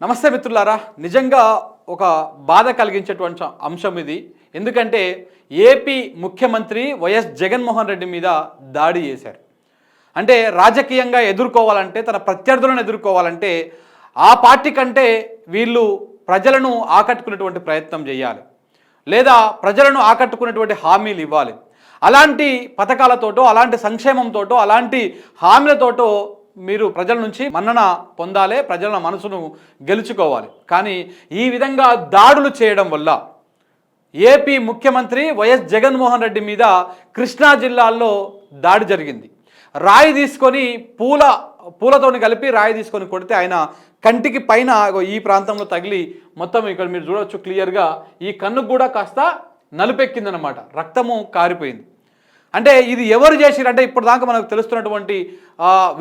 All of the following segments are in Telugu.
నమస్తే మిత్రులారా నిజంగా ఒక బాధ కలిగించేటువంటి అంశం ఇది. ఎందుకంటే ఏపీ ముఖ్యమంత్రి వైఎస్ జగన్మోహన్ రెడ్డి మీద దాడి చేశారు. అంటే రాజకీయంగా ఎదుర్కోవాలంటే తన ప్రత్యర్థులను ఎదుర్కోవాలంటే ఆ పార్టీ కంటే వీళ్ళు ప్రజలను ఆకట్టుకునేటువంటి ప్రయత్నం చేయాలి. లేదా ప్రజలను ఆకట్టుకునేటువంటి హామీలు ఇవ్వాలి. అలాంటి పథకాలతోటో అలాంటి సంక్షేమంతోటో అలాంటి హామీలతోటో మీరు ప్రజల నుంచి మన్నన పొందాలి ప్రజల మనసును గెలుచుకోవాలి. కానీ ఈ విధంగా దాడులు చేయడం వల్ల ఏపీ ముఖ్యమంత్రి వైఎస్ జగన్మోహన్ రెడ్డి మీద కృష్ణా జిల్లాలో దాడి జరిగింది. రాయి తీసుకొని పూల పూలతోని కలిపి రాయి తీసుకొని కొడితే ఆయన కంటికి పైన ఈ ప్రాంతంలో తగిలి మొత్తం ఇక్కడ మీరు చూడవచ్చు క్లియర్గా. ఈ కన్నుకు కూడా కాస్త నలుపెక్కిందనమాట రక్తము కారిపోయింది. అంటే ఇది ఎవరు చేసిరు అంటే ఇప్పుడు దాకా మనకు తెలుస్తున్నటువంటి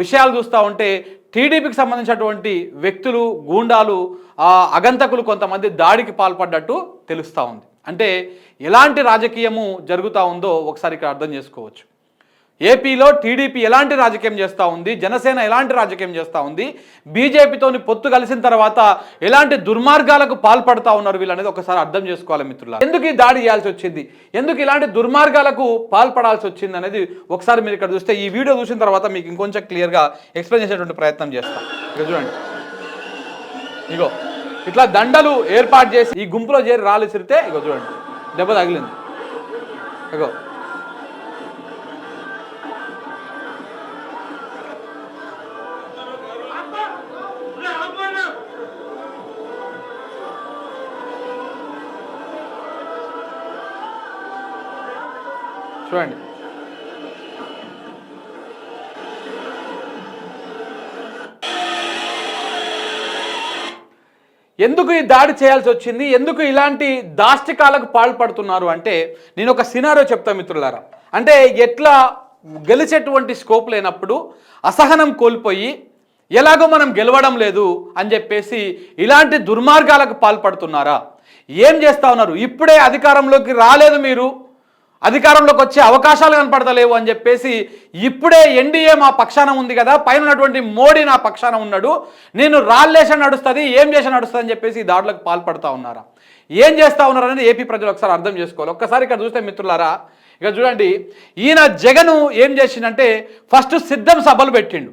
విషయాలు చూస్తూ ఉంటే టీడీపీకి సంబంధించినటువంటి వ్యక్తులు గూండాలు అగంతకులు కొంతమంది దాడికి పాల్పడ్డట్టు తెలుస్తూ ఉంది. అంటే ఎలాంటి రాజకీయము జరుగుతూ ఉందో ఒకసారి ఇక్కడ అర్థం చేసుకోవచ్చు. ఏపీలో టీడీపీ ఎలాంటి రాజకీయం చేస్తూ ఉంది? జనసేన ఎలాంటి రాజకీయం చేస్తూ ఉంది? బీజేపీతోని పొత్తు కలిసిన తర్వాత ఎలాంటి దుర్మార్గాలకు పాల్పడతా ఉన్నారు వీళ్ళనేది ఒకసారి అర్థం చేసుకోవాలి మిత్రుల ఎందుకు ఈ దాడి చేయాల్సి వచ్చింది? ఎందుకు ఇలాంటి దుర్మార్గాలకు పాల్పడాల్సి వచ్చింది అనేది ఒకసారి మీరు ఇక్కడ చూస్తే ఈ వీడియో చూసిన తర్వాత మీకు ఇంకొంచెం క్లియర్గా ఎక్స్ప్లెయిన్ చేసేటువంటి ప్రయత్నం చేస్తాం. ఇక చూడండి. ఇగో ఇట్లా దండలు ఏర్పాటు చేసి ఈ గుంపులో చేరి రాళ్ళు విసిరితే ఇగో చూడండి దెబ్బ తగిలింది. ఇగో చూడండి. ఎందుకు ఈ దాడి చేయాల్సి వచ్చింది? ఎందుకు ఇలాంటి దాష్టికాలకు పాల్పడుతున్నారు అంటే నేను ఒక సినారో చెప్తా మిత్రులారా. అంటే ఎట్లా గెలిచేటువంటి స్కోప్ లేనప్పుడు అసహనం కోల్పోయి ఎలాగో మనం గెలవడం లేదు అని చెప్పేసి ఇలాంటి దుర్మార్గాలకు పాల్పడుతున్నారా? ఏం చేస్తా ఉన్నారు? ఇప్పుడే అధికారంలోకి రాలేదు మీరు. అధికారంలోకి వచ్చే అవకాశాలు కనపడతలేవు అని చెప్పేసి ఇప్పుడే ఎన్డీఏ మా పక్షాన ఉంది కదా పైన ఉన్నటువంటి మోడీ నా పక్షాన ఉన్నాడు నేను రాళ్ళేస నడుస్తుంది ఏం చేసా నడుస్తుంది అని చెప్పేసి దాడులకు పాల్పడతా ఉన్నారా? ఏం చేస్తా ఉన్నారు అనేది ఏపీ ప్రజలు ఒకసారి అర్థం చేసుకోవాలి. ఒక్కసారి ఇక్కడ చూస్తే మిత్రులారా ఇక చూడండి ఈయన జగను ఏం చేసిండంటే ఫస్ట్ సిద్ధం సభలు పెట్టిండు.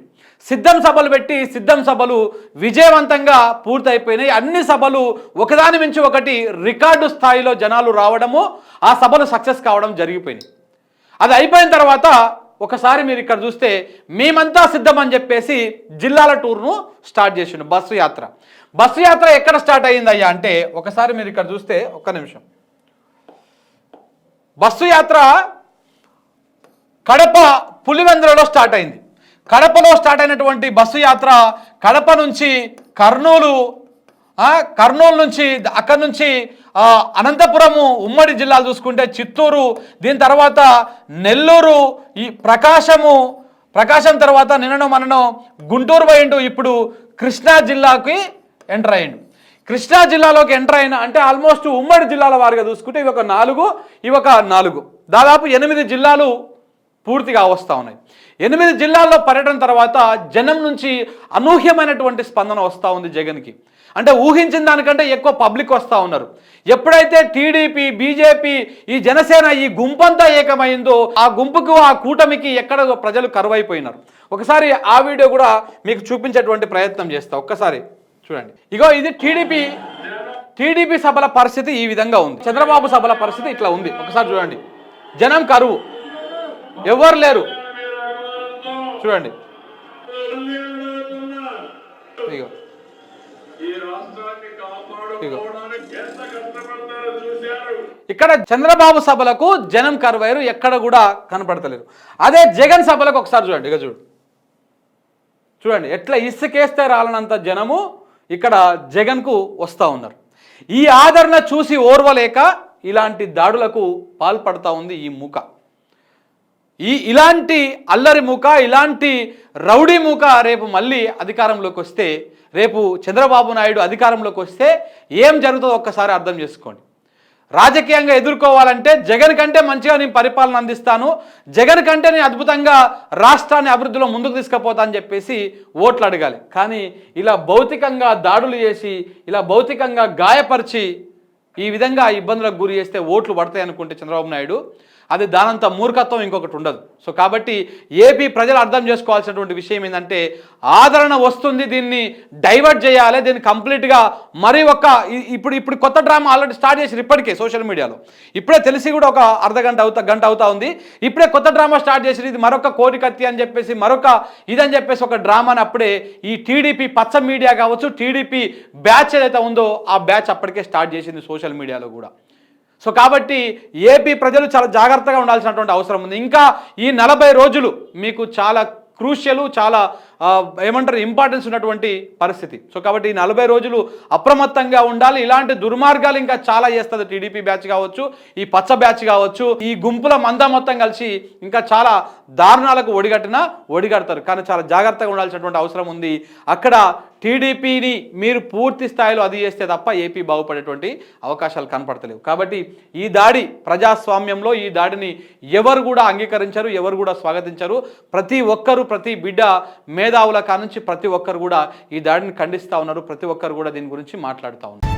సిద్ధం సభలు పెట్టి సిద్ధం సభలు విజయవంతంగా పూర్తయిపోయినాయి. అన్ని సభలు ఒకదాని మించి ఒకటి రికార్డు స్థాయిలో జనాలు రావడము ఆ సభలు సక్సెస్ కావడం జరిగిపోయినాయి. అది అయిపోయిన తర్వాత ఒకసారి మీరు ఇక్కడ చూస్తే మేమంతా సిద్ధం అని చెప్పేసి జిల్లాల టూర్ను స్టార్ట్ చేసిండు బస్సు యాత్ర. బస్సు యాత్ర ఎక్కడ స్టార్ట్ అయ్యిందయ్యా అంటే ఒకసారి మీరు ఇక్కడ చూస్తే ఒక్క నిమిషం. బస్సు యాత్ర కడప పులివెందులలో స్టార్ట్ అయింది. కడపలో స్టార్ట్ అయినటువంటి బస్సు యాత్ర కడప నుంచి కర్నూలు కర్నూలు నుంచి అక్కడి నుంచి అనంతపురము ఉమ్మడి జిల్లాలు చూసుకుంటే చిత్తూరు దీని తర్వాత నెల్లూరు ఈ ప్రకాశము ప్రకాశం తర్వాత నిన్నను మనను గుంటూరు పోయిండు. ఇప్పుడు కృష్ణా జిల్లాకి ఎంటర్ అయ్యిండు. కృష్ణా జిల్లాలోకి ఎంటర్ అయిన అంటే ఆల్మోస్ట్ ఉమ్మడి జిల్లాల వారిగా చూసుకుంటే ఇవి ఒక నాలుగు ఇవి ఒక నాలుగు. దాదాపు ఎనిమిది జిల్లాలు పూర్తిగా వస్తూ ఉన్నాయి. ఎనిమిది జిల్లాల్లో పర్యటన తర్వాత జనం నుంచి అనూహ్యమైనటువంటి స్పందన వస్తూ ఉంది జగన్కి. అంటే ఊహించిన దానికంటే ఎక్కువ పబ్లిక్ వస్తూ ఉన్నారు. ఎప్పుడైతే టీడీపీ బీజేపీ ఈ జనసేన ఈ గుంపంతా ఏకమైందో ఆ గుంపుకు ఆ కూటమికి ఎక్కడ ప్రజలు కరువైపోయినారు. ఒకసారి ఆ వీడియో కూడా మీకు చూపించేటువంటి ప్రయత్నం చేస్తా. ఒక్కసారి చూడండి. ఇగో ఇది టీడీపీ టీడీపీ సభల పరిస్థితి ఈ విధంగా ఉంది. చంద్రబాబు సభల పరిస్థితి ఇట్లా ఉంది. ఒకసారి చూడండి. జనం కరువు. ఎవరు లేరు? చూడండి. ఇగో ఇక్కడ చంద్రబాబు సభలకు జనం కరువైరు ఎక్కడ కూడా కనపడతలేరు అదే జగన్ సభలకు ఒకసారి చూడండి ఇక చూడు. చూడండి ఎట్లా ఇసుకేస్తే రాలనంత జనము ఇక్కడ జగన్కు వస్తూ ఉన్నారు. ఈ ఆదరణ చూసి ఓర్వలేక ఇలాంటి దాడులకు పాల్పడతా ఉంది ఈ ముఖ ఈ ఇలాంటి అల్లరి మూక ఇలాంటి రౌడీ మూక రేపు మళ్ళీ అధికారంలోకి వస్తే రేపు చంద్రబాబు నాయుడు అధికారంలోకి వస్తే ఏం జరుగుతుందో ఒక్కసారి అర్థం చేసుకోండి. రాజకీయంగా ఎదుర్కోవాలంటే జగన్ కంటే మంచిగా నేను పరిపాలన అందిస్తాను జగన్ కంటే నేను అద్భుతంగా రాష్ట్రాన్ని అభివృద్ధిలో ముందుకు తీసుకుపోతా అని చెప్పేసి ఓట్లు అడగాలి. కానీ ఇలా భౌతికంగా దాడులు చేసి ఇలా భౌతికంగా గాయపరిచి ఈ విధంగా ఇబ్బందులకు గురి చేస్తే ఓట్లు పడతాయి అనుకుంటే చంద్రబాబు నాయుడు అది దానంత మూర్ఖత్వం ఇంకొకటి ఉండదు. సో కాబట్టి ఏపీ ప్రజలు అర్థం చేసుకోవాల్సినటువంటి విషయం ఏంటంటే ఆదరణ వస్తుంది దీన్ని డైవర్ట్ చేయాలి దీన్ని కంప్లీట్గా మరి ఒక ఇప్పుడు ఇప్పుడు కొత్త డ్రామా ఆల్రెడీ స్టార్ట్ చేసి ఇప్పటికే సోషల్ మీడియాలో. ఇప్పుడే తెలిసి కూడా ఒక అర్ధ గంట అవుతా గంట అవుతా ఉంది. ఇప్పుడే కొత్త డ్రామా స్టార్ట్ చేసి ఇది మరొక కోరికత్తి అని చెప్పేసి మరొక ఇదని చెప్పేసి ఒక డ్రామాని అప్పుడే ఈ టీడీపీ పచ్చ మీడియా కావచ్చు టీడీపీ బ్యాచ్ ఏదైతే ఉందో ఆ బ్యాచ్ అప్పటికే స్టార్ట్ చేసింది సోషల్ మీడియాలో కూడా. సో కాబట్టి ఏపీ ప్రజలు చాలా జాగ్రత్తగా ఉండాల్సినటువంటి అవసరం ఉంది. ఇంకా ఈ నలభై రోజులు మీకు చాలా క్రూషియల్ చాలా ఏమంటారు ఇంపార్టెన్స్ ఉన్నటువంటి పరిస్థితి. సో కాబట్టి ఈ నలభై రోజులు అప్రమత్తంగా ఉండాలి. ఇలాంటి దుర్మార్గాలు ఇంకా చాలా చేస్తుంది టీడీపీ బ్యాచ్ కావచ్చు ఈ పచ్చ బ్యాచ్ కావచ్చు ఈ గుంపుల మంద మొత్తం కలిసి ఇంకా చాలా దారుణాలకు ఒడిగట్టినా ఒడిగడతారు. కానీ చాలా జాగ్రత్తగా ఉండాల్సినటువంటి అవసరం ఉంది. అక్కడ టీడీపీని మీరు పూర్తి స్థాయిలో అది చేస్తే తప్ప ఏపీ బాగుపడేటువంటి అవకాశాలు కనపడతలేవు. కాబట్టి ఈ దాడి ప్రజాస్వామ్యంలో ఈ దాడిని ఎవరు కూడా అంగీకరించరు ఎవరు కూడా స్వాగతించరు. ప్రతి ఒక్కరు ప్రతి బిడ్డ మేధావుల కానుంచి ప్రతి ఒక్కరు కూడా ఈ దాడిని ఖండిస్తూ ఉన్నారు. ప్రతి ఒక్కరు కూడా దీని గురించి మాట్లాడుతూ ఉన్నారు.